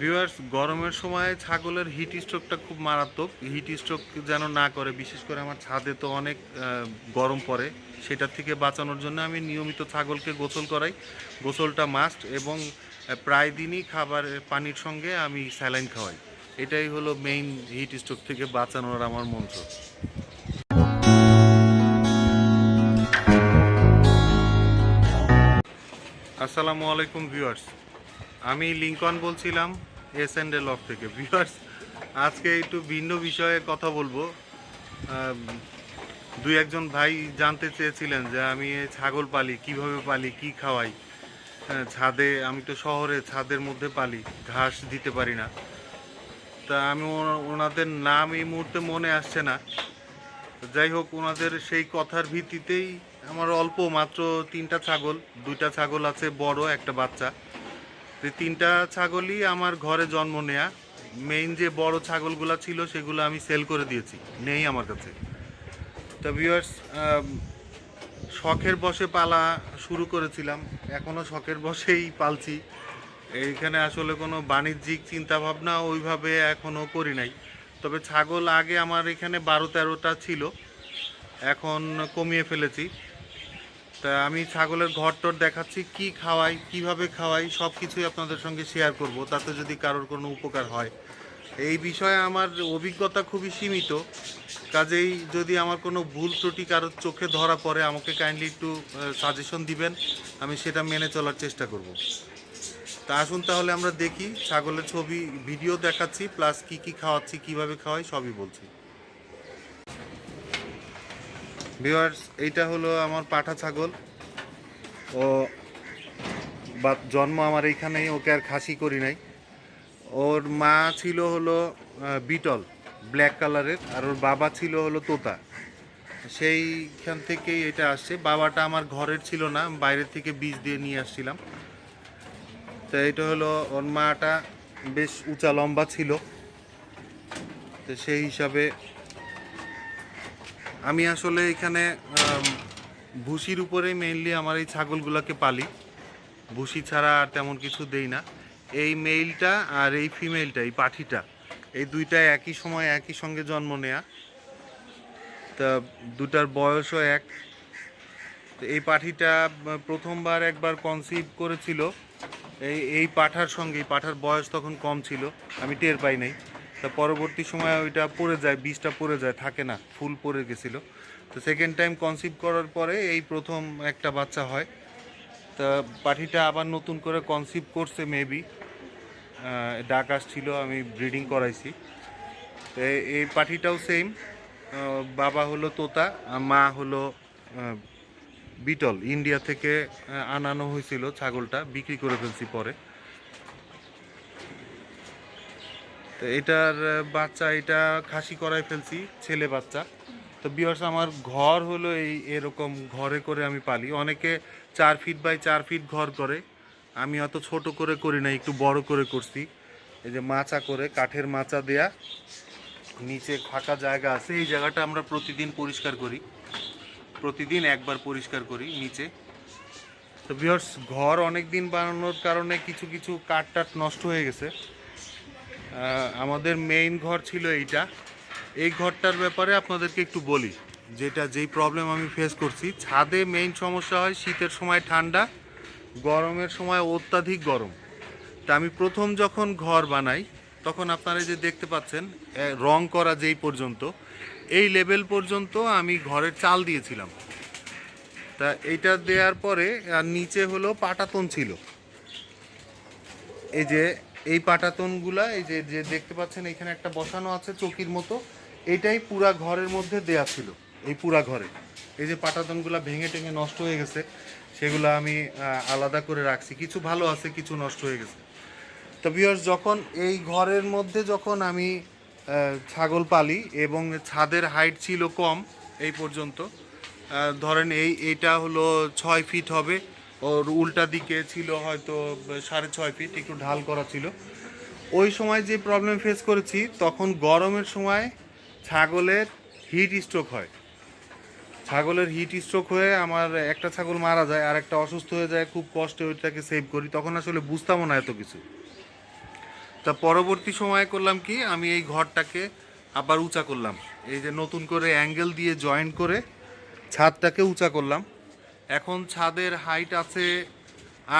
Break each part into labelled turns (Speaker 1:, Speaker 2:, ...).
Speaker 1: Viewers গরমের সময় ছাগলের হিট স্ট্রোকটা খুব মারাত্মক। হিট স্ট্রোক যেন না করে, বিশেষ করে আমার ছাদে তো অনেক গরম পড়ে। সেটার থেকে বাঁচানোর জন্য আমি নিয়মিত ছাগলকে গোসল করাই। গোসলটা মাস্ট এবং প্রায় দিনই খাবার পানির সঙ্গে আমি স্যালাইন খাওয়াই। এটাই হলো মেইন হিট স্ট্রোক থেকে বাঁচানোর আমার মন্ত্র। আসসালামু আলাইকুম ভিউয়ার্স আমি লিঙ্কন বলছিলাম এস অ্যান্ড এল অফ থেকে। ভিউয়ার্স আজকে একটু ভিন্ন বিষয়ে কথা বলব। দুই একজন ভাই জানতে চেয়েছিলেন যে আমি ছাগল পালি কীভাবে পালি কি খাওয়াই? হ্যাঁ, ছাদে আমি তো শহরে ছাদের মধ্যে পালি ঘাস দিতে পারি না। তা আমি ওনা- ওনাদের নাম এই মুহূর্তে মনে আসছে না। যাই হোক ওনাদের সেই কথার ভিত্তিতেই আমার অল্প মাত্র তিনটা ছাগল দুইটা ছাগল আছে বড় একটা বাচ্চা। তিনটা ছাগলই আমার ঘরে জন্ম নেয়া। মেইন যে বড় ছাগলগুলো ছিল, সেগুলো আমি সেল করে দিয়েছি। নেই আমার কাছে। তো ভিউয়ার্স শখের বসে পালা শুরু করেছিলাম। এখনও শখের বসেই পালছি। এইখানে আসলে কোনো বাণিজ্যিক চিন্তা ভাবনা ওইভাবে এখনও করি নাই। তবে ছাগল আগে আমার এখানে বারো তেরোটা ছিল। এখন কমিয়ে ফেলেছি। তা আমি ছাগলের ঘরটর দেখাচ্ছি, কি খাওয়াই, কীভাবে খাওয়াই সব কিছুই আপনাদের সঙ্গে শেয়ার করব, তাতে যদি কারোর কোনো উপকার হয়। এই বিষয়ে আমার অভিজ্ঞতা খুবই সীমিত, কাজেই যদি আমার কোনো ভুল ত্রুটি কারোর চোখে ধরা পড়ে, আমাকে কাইন্ডলি একটু সাজেশন দিবেন, আমি সেটা মেনে চলার চেষ্টা করব। তা আসুন তাহলে আমরা দেখি, ছাগলের ছবি ভিডিও দেখাচ্ছি প্লাস কি কি খাওয়াচ্ছি, কীভাবে খাওয়াই, সবই বলছি। ভিউয়ার্স এইটা হলো আমার পাঠা ছাগল। ও বা, জন্ম আমার এইখানেই, ওকে আর খাসি করি নাই। ওর মা ছিল হলো বিটল ব্ল্যাক কালারের আর ওর বাবা ছিল হলো তোতা। সেইখান থেকেই এটা আসছে। বাবাটা আমার ঘরের ছিল না বাইরের থেকে বীজ দিয়ে নিয়ে আসছিলাম। তো এটা হলো, ওর মাটা বেশ উঁচা লম্বা ছিল। তো সেই হিসাবে আমি আসলে এখানে ভুসির উপরে মেইনলি আমার এই ছাগলগুলোকে পালি। ভুসি ছাড়া আর তেমন কিছু দেই না। এই মেইলটা আর এই ফিমেলটা এই পাঠিটা এই দুইটা একই সময় একই সঙ্গে জন্ম নেয়া। তা দুটার বয়সও এক। এই পাঠিটা প্রথমবার একবার কনসিভ করেছিল। এই এই পাঠার সঙ্গে, এই পাঠার বয়স তখন কম ছিল। আমি টের পাই নাই। তা পরবর্তী সময় ওইটা পড়ে যায়, বীজটা পড়ে যায়, থাকে না, ফুল পড়ে গেছিল। তো সেকেন্ড টাইম কনসিভ করার পরে এই প্রথম একটা বাচ্চা হয়। তা পাঠিটা আবার নতুন করে কনসিভ করছে মেবি ডাক আসছিল, আমি ব্রিডিং করাইছি। তো এই- পাঠিটাও সেম বাবা হলো তোতা মা হলো বিটল। ইন্ডিয়া থেকে আনানো হয়েছিল ছাগলটা, বিক্রি করে ফেলছি পরে। তো এটার বাচ্চা, এটা খাসি করাই ফেলছি, ছেলে বাচ্চা। তো বিয়ার্স আমার ঘর হলো এই এরকম ঘরে করে আমি পালি। অনেকে চার ফিট বাই চার ফিট ঘর করে। আমি অত ছোট করে করি না, একটু বড় করে করছি। এই যে মাচা করে, কাঠের মাচা দেয়া, নিচে ফাঁকা জায়গা আছে। এই জায়গাটা আমরা প্রতিদিন পরিষ্কার করি। প্রতিদিন একবার পরিষ্কার করি নিচে। তো বিয়ার্স ঘর অনেক দিন বানানোর কারণে কিছু কিছু কাঠ টাট নষ্ট হয়ে গেছে। আমাদের মেইন ঘর ছিল এইটা। এই ঘরটার ব্যাপারে আপনাদেরকে একটু বলি, যেটা যেই প্রবলেম আমি ফেস করছি। ছাদে মেইন সমস্যা হয় শীতের সময় ঠান্ডা, গরমের সময় অত্যাধিক গরম। তা আমি প্রথম যখন ঘর বানাই, তখন আপনারা যে দেখতে পাচ্ছেন রং করা যেই পর্যন্ত, এই লেভেল পর্যন্ত আমি ঘরের চাল দিয়েছিলাম। তা এইটা দেওয়ার পরে, আর নিচে হলো পাটাতন ছিল। এই যে এই পাটাতনগুলা, এই যে যে দেখতে পাচ্ছেন, এখানে একটা বসানো আছে চকির মতো। এটাই পুরা ঘরের মধ্যে দেয়া ছিল, এই পুরা ঘরে। এই যে পাটাতনগুলা ভেঙে টেঙে নষ্ট হয়ে গেছে, সেগুলো আমি আলাদা করে রাখছি। কিছু ভালো আছে, কিছু নষ্ট হয়ে গেছে। তো বিয়ার্স যখন এই ঘরের মধ্যে যখন আমি ছাগল পালি এবং ছাদের হাইট ছিল কম, এই পর্যন্ত ধরেন এই, এইটা হলো ছয় ফিট হবে ওর উল্টা দিকে ছিল হয়তো সাড়ে ছয় ফিট একটু ঢাল করা ছিল। ওই সময় যে প্রবলেম ফেস করেছি, তখন গরমের সময় ছাগলের হিট স্ট্রোক হয়। ছাগলের হিট স্ট্রোক হয়ে আমার একটা ছাগল মারা যায় আর একটা অসুস্থ হয়ে যায়, খুব কষ্টে ওইটাকে সেভ করি। তখন আসলে বুঝতামও না এত কিছু। তা পরবর্তী সময়ে করলাম কি, আমি এই ঘরটাকে আবার উঁচা করলাম। এই যে নতুন করে অ্যাঙ্গেল দিয়ে জয়েন করে ছাদটাকে উঁচা করলাম। এখন ছাদের হাইট আছে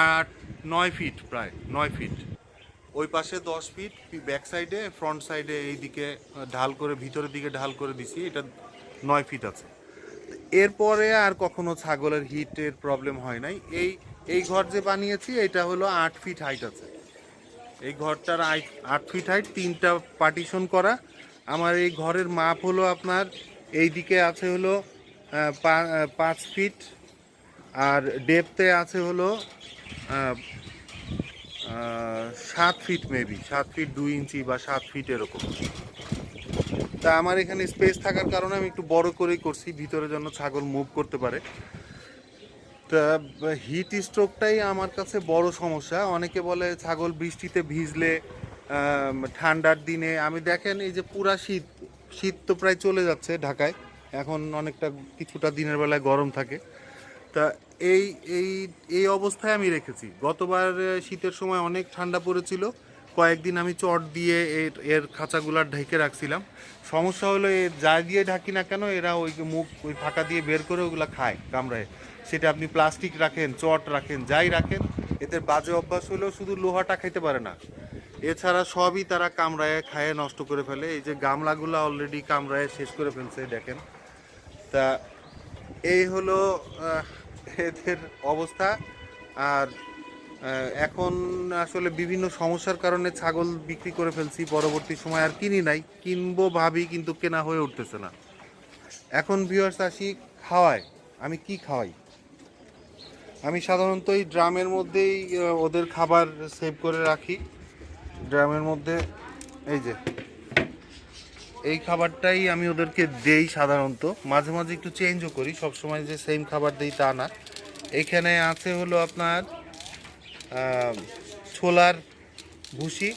Speaker 1: আট নয় ফিট প্রায়, নয় ফিট ওই পাশে দশ ফিট ব্যাক সাইডে ফ্রন্ট সাইডে এই দিকে ঢাল করে, ভিতরের দিকে ঢাল করে দিছি, এটা নয় ফিট আছে। এরপরে আর কখনো ছাগলের হিটের প্রবলেম হয় নাই। এই এই ঘর যে বানিয়েছি, এটা হলো আট ফিট হাইট আছে। এই ঘরটার আট ফিট হাইট তিনটা পার্টিশন করা। আমার এই ঘরের মাপ হলো আপনার এই দিকে আছে হলো পাঁচ ফিট আর ডেপতে আছে হলো সাত ফিট মেবি সাত ফিট দুই ইঞ্চি বা সাত ফিট এরকম। তা আমার এখানে স্পেস থাকার কারণে আমি একটু বড় করেই করছি, ভিতরে যেন ছাগল মুভ করতে পারে। তা হিট স্ট্রোকটাই আমার কাছে বড় সমস্যা। অনেকে বলে ছাগল বৃষ্টিতে ভিজলে ঠান্ডার দিনে। আমি দেখেন এই যে পুরা শীত শীত তো প্রায় চলে যাচ্ছে ঢাকায়। এখন অনেকটা কিছুটা দিনের বেলায় গরম থাকে। তা এই এই এই অবস্থায় আমি রেখেছি। গতবার শীতের সময় অনেক ঠান্ডা পড়েছিল। কয়েকদিন আমি চট দিয়ে এর এর খাঁচাগুলার ঢেকে রাখছিলাম। সমস্যা হলো, এ, যা দিয়ে ঢাকি না কেন, এরা ওই মুখ, ওই ফাঁকা দিয়ে বের করে ওগুলা খায় কামড়ায়। সেটা আপনি প্লাস্টিক রাখেন, চট রাখেন, যাই রাখেন এদের বাজে অভ্যাস হলেও শুধু লোহাটা খাইতে পারে না। এছাড়া সবই তারা কামড়ায়, খায়, নষ্ট করে ফেলে। এই যে গামলাগুলো অলরেডি কামড়ায় শেষ করে ফেলছে, দেখেন। তা, এই হলো এদের অবস্থা। আর এখন আসলে বিভিন্ন সমস্যার কারণে ছাগল বিক্রি করে ফেলছি, পরবর্তী সময় আর কিনি নাই। কিনবো ভাবি, কিন্তু কেনা হয়ে উঠতেছে না। এখন ভিউয়ার্স আসি, খাওয়ায়। আমি কি খাওয়াই? আমি সাধারণত এই ড্রামের মধ্যেই ওদের খাবার সেভ করে রাখি। ড্রামের মধ্যে, এই যে এই খাবারটাই আমি ওদেরকে দেই সাধারণত। মাঝে মাঝে একটু চেঞ্জও করি, সবসময় যে সেম খাবার দিই তা না। এখানে আছে হলো আপনার ছোলার ভুসি,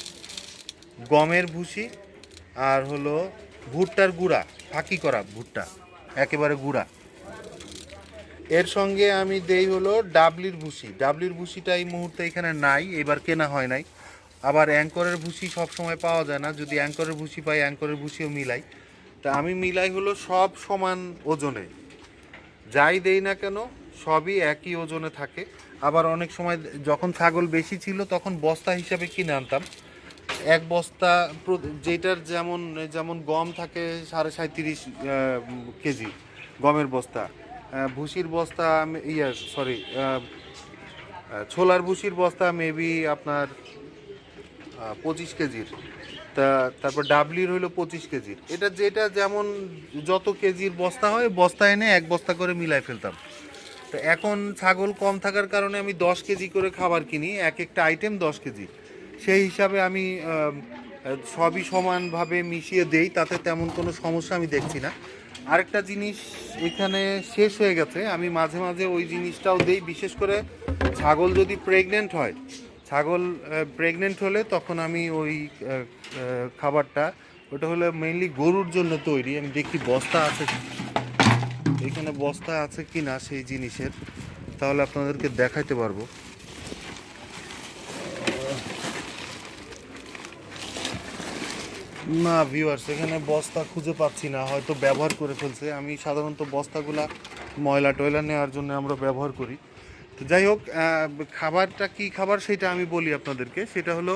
Speaker 1: গমের ভুসি আর হলো ভুট্টার গুঁড়া, ফাঁকি করা ভুট্টা, একেবারে গুঁড়া। এর সঙ্গে আমি দেই হলো ডাবলির ভুসি। ডাবলির ভুসিটা এই মুহূর্তে এখানে নাই, এবার কেনা হয় নাই। আবার অ্যাঙ্করের ভুসি সব সময় পাওয়া যায় না। যদি অ্যাঙ্করের ভুসি পাই, অ্যাঙ্করের ভুসিও মিলাই। তা আমি মিলাই হলো সব সমান ওজনে। যাই দেই না কেন, সবই একই ওজনে থাকে। আবার অনেক সময় যখন ছাগল বেশি ছিল, তখন বস্তা হিসাবে কিনে আনতাম। এক বস্তা যেটার যেমন যেমন গম থাকে সাড়ে সাঁত্রিশ কেজি গমের বস্তা। ভুসির বস্তা ইয়া সরি ছোলার ভুসির বস্তা মেবি আপনার পঁচিশ কেজির। তা, তারপর ডাবলির হইল পঁচিশ কেজির। এটা যেটা যেমন যত কেজির বস্তা হয়, বস্তা এনে এক বস্তা করে মিলাই ফেলতাম। তো এখন ছাগল কম থাকার কারণে আমি দশ কেজি করে খাবার কিনি, এক একটা আইটেম দশ কেজি। সেই হিসাবে আমি সবই সমানভাবে মিশিয়ে দেই, তাতে তেমন কোনো সমস্যা আমি দেখছি না। আরেকটা জিনিস এখানে শেষ হয়ে গেছে, আমি মাঝে মাঝে ওই জিনিসটাও দেই, বিশেষ করে ছাগল যদি প্রেগনেন্ট হয় ছাগল প্রেগনেন্ট হলে তখন আমি ওই খাবারটা, ওটা হলো মেইনলি গরুর জন্য তৈরি। আমি দেখি বস্তা আছে। এখানে বস্তা আছে কি না সেই জিনিসের, তাহলে আপনাদেরকে দেখাইতে পারব। না ভিউয়ার্স এখানে বস্তা খুঁজে পাচ্ছি না, হয়তো ব্যবহার করে ফেলছে। আমি সাধারণত বস্তাগুলা ময়লা টয়লা নেওয়ার জন্য আমরা ব্যবহার করি। তো যাই হোক খাবারটা কি খাবার সেটা আমি বলি আপনাদেরকে। সেটা হলো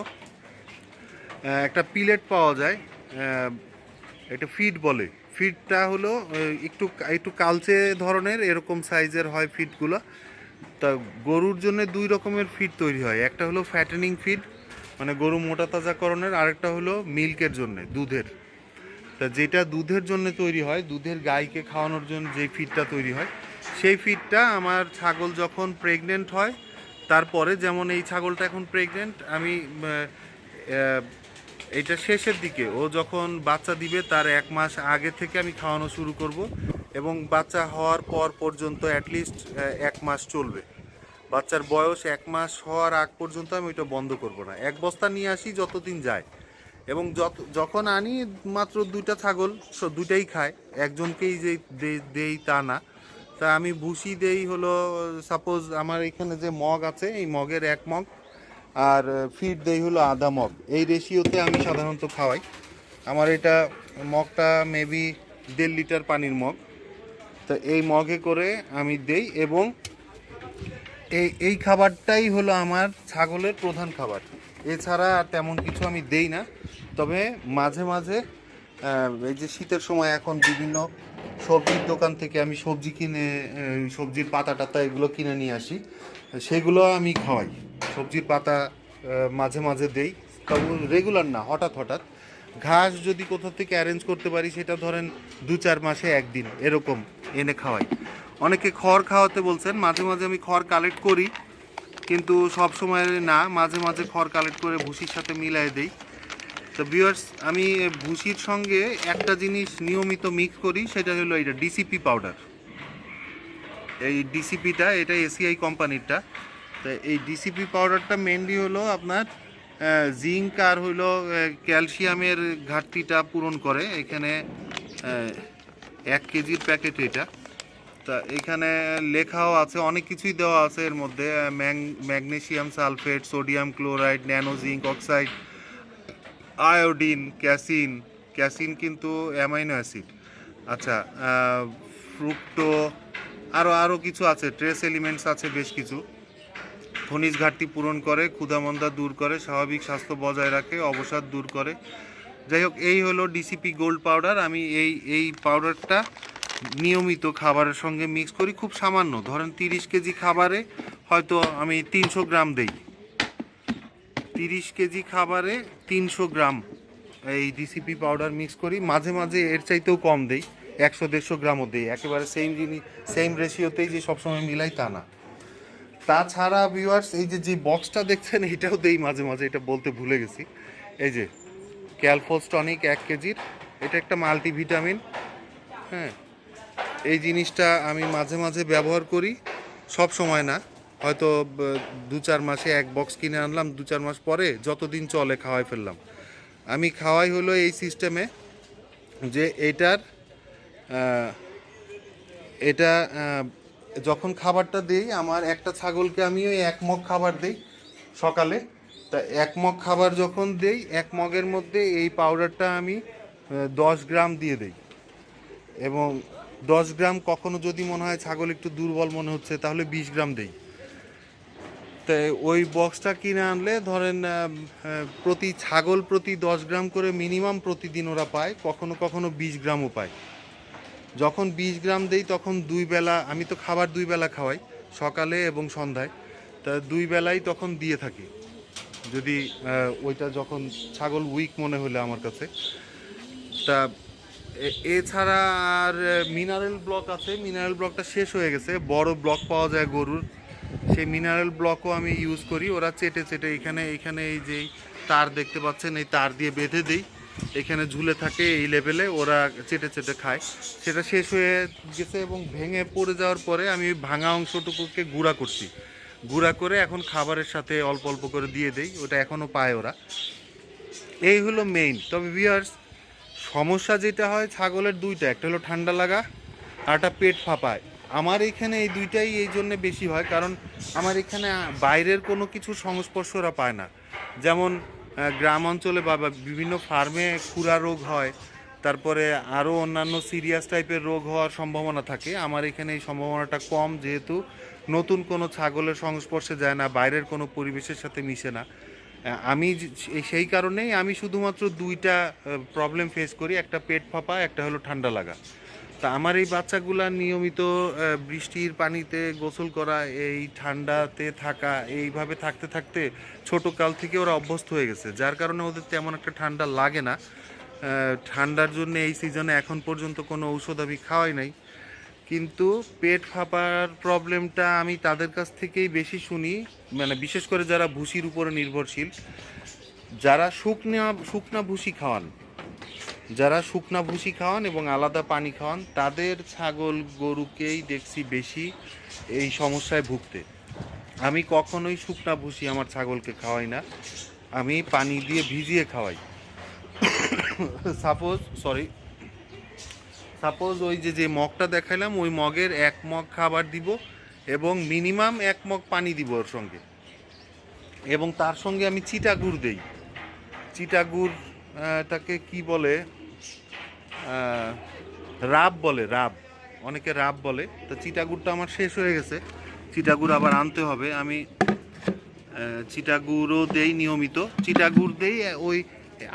Speaker 1: একটা পিলেট পাওয়া যায় এটা ফিড বলে। ফিডটা হলো একটু একটু কালচে ধরনের, এরকম সাইজের হয় ফিডগুলো। তা গরুর জন্য দুই রকমের ফিড তৈরি হয়। একটা হলো ফ্যাটেনিং ফিড মানে গরু মোটা তাজাকরণের আরেকটা হলো মিল্কের জন্য, দুধের। তা যেটা দুধের জন্য তৈরি হয়, দুধের গাইকে খাওয়ানোর জন্য যে ফিডটা তৈরি হয় সেই ফিডটা আমার ছাগল যখন প্রেগনেন্ট হয়, তারপরে যেমন এই ছাগলটা এখন প্রেগনেন্ট আমি এটা শেষের দিকে, ও যখন বাচ্চা দিবে তার এক মাস আগে থেকে আমি খাওয়ানো শুরু করব এবং বাচ্চা হওয়ার পর পর্যন্ত অ্যাটলিস্ট এক মাস চলবে। বাচ্চার বয়স এক মাস হওয়ার আগ পর্যন্ত আমি ওইটা বন্ধ করব না। এক বস্তা নিয়ে আসি, যতদিন যায়। এবং যত, যখন আনি মাত্র দুইটা ছাগল দুইটাই খায়, একজনকেই যে দেই তা না। তা আমি ভুসি দেই হলো সাপোজ আমার এখানে যে মগ আছে, এই মগের এক মগ, আর ফিড দেই হলো আধা মগ। এই রেশিওতে আমি সাধারণত খাওয়াই। আমার এটা মগটা মেবি দেড় লিটার পানির মগ। তো এই মগে করে আমি দেই এবং এই এই খাবারটাই হলো আমার ছাগলের প্রধান খাবার। এছাড়া আর তেমন কিছু আমি দেই না। তবে মাঝে মাঝে এই যে শীতের সময় এখন বিভিন্ন সবজির দোকান থেকে আমি সবজি কিনে সবজির পাতা টাতা এগুলো কিনে নিয়ে আসি। সেগুলো আমি খাওয়াই। সবজির পাতা মাঝে মাঝে দেই। তবু রেগুলার না, হঠাৎ হঠাৎ। ঘাস যদি কোথাও থেকে অ্যারেঞ্জ করতে পারি, সেটা ধরেন দু চার মাসে একদিন এরকম এনে খাওয়াই। অনেকে খড় খাওয়াতে বলছেন, মাঝে মাঝে আমি খড় কালেক্ট করি, কিন্তু সব সময় না, মাঝে মাঝে খড় কালেক্ট করে ভুসির সাথে মিলাই দেই। তো ভিউয়ার্স আমি ভুসির সঙ্গে একটা জিনিস নিয়মিত মিক্স করি সেটা হলো এটা ডিসিপি পাউডার এই ডিসিপিটা এটা এসিআই কোম্পানিরটা তো এই ডিসিপি পাউডারটা মেনলি হলো আপনার জিঙ্ক আর হলো ক্যালসিয়ামের ঘাটতিটা পূরণ করে। এখানে এক কেজির প্যাকেট এটা। তা এখানে লেখাও আছে অনেক কিছুই দেওয়া আছে এর মধ্যে আহ, Mang- magnesium sulphate sodium chloride nano zinc oxide iodine, casein casein কিন্তু অ্যামাইনো অ্যাসিড। আচ্ছা ফ্রুক্টো আরও আরও কিছু আছে, ট্রেস এলিমেন্টস আছে বেশ কিছু। খনিজ ঘাটতি পূরণ করে, ক্ষুধামন্দা দূর করে, স্বাভাবিক স্বাস্থ্য বজায় রাখে, অবসাদ দূর করে। যাই হোক, এই হলো ডিসিপি গোল্ড পাউডার আমি এই এই পাউডারটা নিয়মিত খাবারের সঙ্গে মিক্স করি, খুব সামান্য। ধরেন তিরিশ কেজি খাবারে হয়তো আমি তিনশো গ্রাম দেই। তিরিশ কেজি খাবারে তিনশো গ্রাম এই ডিসিপি পাউডার মিক্স করি। মাঝে মাঝে এর চাইতেও কম দেই, একশো, দেড়শো গ্রামও দেই। একেবারে সেম জিনিস সেম রেশিওতেই যে সবসময় মিলাই তা না। তাছাড়া ভিউয়ার্স এই যে যে বক্সটা দেখছেন, এটাও দেই মাঝে মাঝে, এটা বলতে ভুলে গেছি। এই যে ক্যালফোস্টনিক এক কেজির, এটা একটা মাল্টিভিটামিন হ্যাঁ। এই জিনিসটা আমি মাঝে মাঝে ব্যবহার করি সব সময় না। হয়তো দু চার মাসে এক বক্স কিনে আনলাম, দু চার মাস পরে যতদিন চলে খাওয়াই ফেললাম। আমি খাওয়াই হলো এই সিস্টেমে যে এটার এটা যখন খাবারটা দিই, আমার একটা ছাগলকে আমি ওই এক মগ খাবার দিই সকালে। তা এক মগ খাবার যখন দেই, এক মগের মধ্যে এই পাউডারটা আমি দশ গ্রাম দিয়ে দেই। এবং দশ গ্রাম কখনো যদি মনে হয় ছাগল একটু দুর্বল মনে হচ্ছে, তাহলে বিশ গ্রাম দেই। তো ওই বক্সটা কিনে আনলে ধরেন প্রতি ছাগল প্রতি দশ গ্রাম করে মিনিমাম প্রতিদিন ওরা পায়, কখনো কখনো বিশ গ্রামও পায়। যখন বিশ গ্রাম দেই তখন দুই বেলা, আমি তো খাবার দুই বেলা খাওয়াই, সকালে এবং সন্ধ্যায়। তা দুই বেলাই তখন দিয়ে থাকি। যদি ওইটা যখন ছাগল উইক মনে হলে আমার কাছে। তা এছাড়া আর মিনারেল ব্লক আছে। মিনারেল ব্লকটা শেষ হয়ে গেছে। বড় ব্লক পাওয়া যায় গরুর। সেই মিনারেল ব্লকও আমি ইউজ করি। ওরা চেটে চেটে এখানে এখানে এই যে তার দেখতে পাচ্ছেন, এই তার দিয়ে বেঁধে দিই। এখানে ঝুলে থাকে এই লেভেলে ওরা চেটে চেটে খায়। সেটা শেষ হয়ে গেছে এবং ভেঙে পড়ে যাওয়ার পরে আমি ওই ভাঙা অংশটুকুকে গুঁড়া করছি। গুঁড়া করে এখন খাবারের সাথে অল্প অল্প করে দিয়ে দেই, ওটা এখনও পায় ওরা। এই হলো মেইন তবে ভিউয়ার্স সমস্যা যেটা হয়, ছাগলের দুইটা, একটা হলো ঠান্ডা লাগা আর একটা পেট ফাঁপায়। আমার এখানে এই দুইটাই এই জন্য বেশি হয়, কারণ আমার এখানে বাইরের কোনো কিছু সংস্পর্শ ওরা পায় না। যেমন গ্রাম অঞ্চলে বা বিভিন্ন ফার্মে খুরা রোগ হয়, তারপরে আরও অন্যান্য সিরিয়াস টাইপের রোগ হওয়ার সম্ভাবনা থাকে। আমার এখানে এই সম্ভাবনাটা কম, যেহেতু নতুন কোনো ছাগলের সংস্পর্শে যায় না, বাইরের কোনো পরিবেশের সাথে মিশে না। আমি সেই কারণেই আমি শুধুমাত্র দুইটা প্রবলেম ফেস করি, একটা পেট ফাঁপা, একটা হলো ঠান্ডা লাগা। তা আমার এই বাচ্চাগুলা নিয়মিত বৃষ্টির পানিতে গোসল করা, এই ঠান্ডাতে থাকা, এইভাবে থাকতে থাকতে ছোট কাল থেকে ওরা অভ্যস্ত হয়ে গেছে, যার কারণে ওদের তেমন একটা ঠান্ডা লাগে না। ঠান্ডার জন্য এই সিজনে এখন পর্যন্ত কোনো ঔষধ আমি খাওয়াই নাই। কিন্তু পেট ফাঁপার প্রবলেমটা আমি তাদের কাছ থেকেই বেশি শুনি মানে বিশেষ করে যারা ভুসির উপরে নির্ভরশীল, যারা শুকনা শুকনা ভুসি খাওয়ান। যারা শুকনা ভুসি খাওয়ান এবং আলাদা পানি খাওয়ান, তাদের ছাগল গরুকেই দেখছি বেশি এই সমস্যায় ভুগতে। আমি কখনোই শুকনা ভুসি আমার ছাগলকে খাওয়াই না। আমি পানি দিয়ে ভিজিয়ে খাওয়াই। সাপোজ সরি সাপোজ ওই যে যে মগটা দেখাইলাম, ওই মগের এক মগ খাবার দিব এবং মিনিমাম এক মগ পানি দিব ওর সঙ্গে। এবং তার সঙ্গে আমি চিটাগুড় দেই। চিটাগুড় তাকে কি বলে? রাব বলে, রাব। অনেকে রাব বলে। তো চিটাগুড়টা আমার শেষ হয়ে গেছে। চিটাগুড় আবার আনতে হবে। আমি চিটাগুড়ও দেই নিয়মিত। চিটাগুড় দেই ওই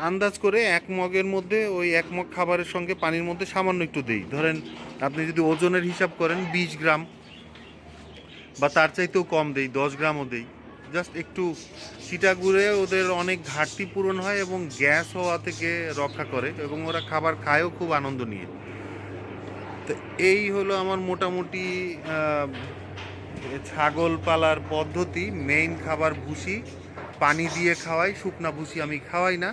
Speaker 1: আন্দাজ করে এক মগের মধ্যে, ওই এক মগ খাবারের সঙ্গে পানির মধ্যে সামান্য একটু দেই। ধরেন, আপনি যদি ওজনের হিসাব করেন, বিশ গ্রাম, বা তার চাইতেও কম দেই, দশ গ্রামও দেই। জাস্ট একটু চিটাগুড়ে ওদের অনেক ঘাটতি পূরণ হয় এবং গ্যাস হওয়া থেকে রক্ষা করে এবং ওরা খাবার খায়ও খুব আনন্দ নিয়ে। তো এই হলো আমার মোটামুটি ছাগল পালার পদ্ধতি। মেইন খাবার ভুসি, পানি দিয়ে খাওয়াই, শুকনা ভুসি আমি খাওয়াই না।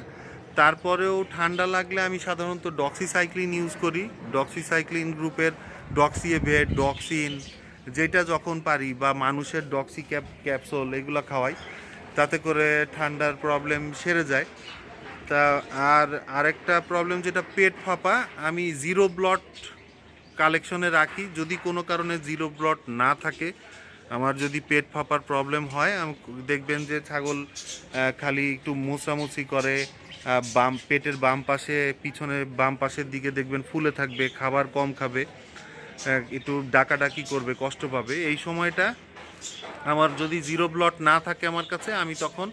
Speaker 1: তারপরেও ঠান্ডা লাগলে আমি সাধারণত ডক্সিসাইক্লিন ইউজ করি। ডক্সিসাইক্লিন গ্রুপের ডক্সিএভেট ডক্সিন যেটা যখন পারি বা মানুষের ডক্সি ক্যাপ ক্যাপসুল এগুলো খাওয়াই, তাতে করে ঠান্ডার প্রবলেম সেরে যায়। তা আর আরেকটা প্রবলেম যেটা পেট ফাঁপা, আমি জিরো ব্লড কালেকশনে রাখি। যদি কোনো কারণে জিরো ব্লড না থাকে, আমার যদি পেট ফাঁপার প্রবলেম হয়, আমি দেখবেন যে ছাগল খালি একটু মোছামুছি করে বাম পেটের বাম পাশে পিছনে বাম পাশের দিকে দেখবেন ফুলে থাকবে, খাবার কম খাবে। একটু ডাকাডাকি করবে, কষ্ট পাবে। এই সময়টা আমার যদি জিরো ব্লট না থাকে আমার কাছে, আমি তখন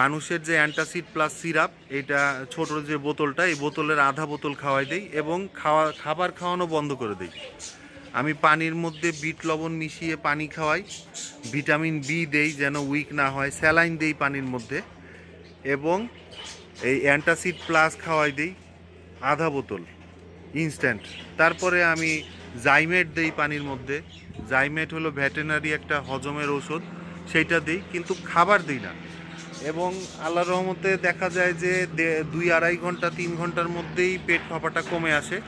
Speaker 1: মানুষের যে অ্যান্টাসিড প্লাস সিরাপ এটা ছোট যে বোতলটা, এই বোতলের আধা বোতল খাওয়াই দেই এবং খাওয়া, খাবার খাওয়ানো বন্ধ করে দেই। আমি পানির মধ্যে বিট লবণ মিশিয়ে পানি খাওয়াই, ভিটামিন বি দেই যেন উইক না হয়, স্যালাইন দেই পানির মধ্যে এবং এই অ্যান্টাসিড প্লাস খাওয়াই দেই আধা বোতল। ইনস্ট্যান্ট তারপরে আমি জাইমেট দেই পানির মধ্যে। জাইমেট হলো ভেটেনারি একটা হজমের ওষুধ সেইটা দিই, কিন্তু খাবার দিই না। এবং আল্লাহ রহমতে দেখা যায় যে দুই আড়াই ঘণ্টা, তিন ঘণ্টার মধ্যেই পেট ফাঁপাটা কমে আসে।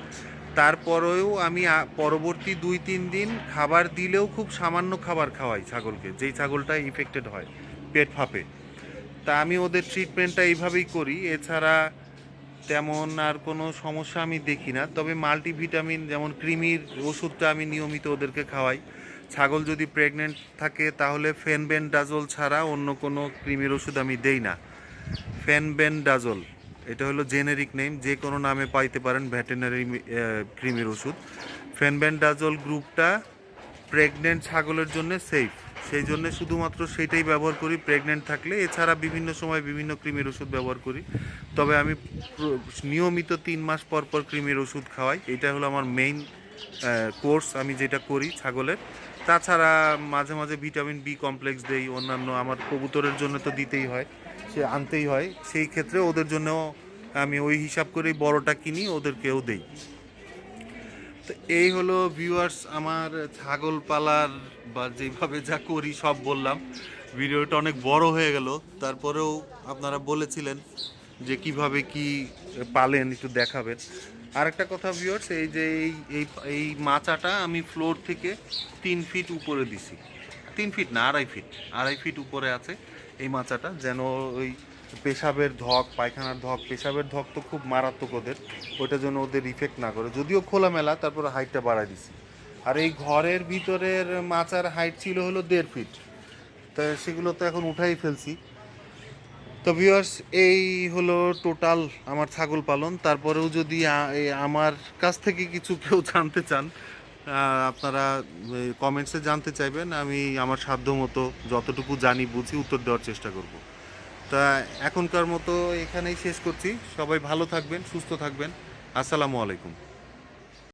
Speaker 1: তারপরেও আমি পরবর্তী দুই, তিন দিন খাবার দিলেও খুব সামান্য খাবার খাওয়াই ছাগলকে, যেই ছাগলটা ইফেক্টেড হয়, পেট ফাঁপে। তা আমি ওদের ট্রিটমেন্টটা এইভাবেই করি। এছাড়া তেমন আর কোনো সমস্যা আমি দেখি না। তবে মাল্টিভিটামিন যেমন কৃমির ওষুধটা আমি নিয়মিত ওদেরকে খাওয়াই। ছাগল যদি প্রেগনেন্ট থাকে তাহলে ফেনবেনডাজল ছাড়া অন্য কোনো কৃমির ওষুধ আমি দেই না। ফেনবেনডাজল এটা হলো জেনেরিক নেম যে কোনো নামে পাইতে পারেন ভেটেনারি কৃমির ওষুধ। ফেনবেনডাজল গ্রুপটা প্রেগনেন্ট ছাগলের জন্য সেফ সেই জন্য শুধুমাত্র সেটাই ব্যবহার করি প্রেগনেন্ট থাকলে। এছাড়া বিভিন্ন সময় বিভিন্ন ক্রিমের ওষুধ ব্যবহার করি। তবে আমি নিয়মিত তিন মাস পর পর ক্রিমের ওষুধ খাওয়াই। এটা হলো আমার মেইন কোর্স আমি যেটা করি ছাগলের। তাছাড়া মাঝে মাঝে ভিটামিন বি কমপ্লেক্স দেই, অন্যান্য আমার কবুতরের জন্য তো দিতেই হয়, সে আনতেই হয়। সেই ক্ষেত্রে ওদের জন্য আমি ওই হিসাব করেই বড়টা কিনি, ওদেরকেও দেই। তো এই হলো ভিউয়ার্স আমার ছাগল পালার বা যেভাবে যা করি, সব বললাম। ভিডিওটা অনেক বড় হয়ে গেল। তারপরেও আপনারা বলেছিলেন যে কীভাবে কি পালেন, একটু দেখাবেন। আরেকটা কথা ভিওর্স এই যে এই এই মাচাটা আমি ফ্লোর থেকে তিন ফিট উপরে দিছি। তিন ফিট না, আড়াই ফিট আড়াই ফিট উপরে আছে এই মাচাটা। যেন ওই পেশাবের ধক, পায়খানার ধক, পেশাবের ধক তো খুব মারাত্মক ওদের। ওইটা যেন ওদের ইফেক্ট না করে। যদিও খোলামেলা, তারপরে হাইটটা বাড়াই দিছি। আর এই ঘরের ভিতরের মাচার হাইট ছিল হলো দেড় ফিট তা সেগুলো তো এখন উঠাই ফেলছি। তো ভিউয়ার্স এই হলো টোটাল আমার ছাগল পালন। তারপরেও যদি আমার কাছ থেকে কিছু কেউ জানতে চান আপনারা কমেন্টসে জানতে চাইবেন। আমি আমার সাধ্য মতো যতটুকু জানি, বুঝি উত্তর দেওয়ার চেষ্টা করব। তা এখনকার মতো এখানেই শেষ করছি। সবাই ভালো থাকবেন, সুস্থ থাকবেন। আসসালামু আলাইকুম।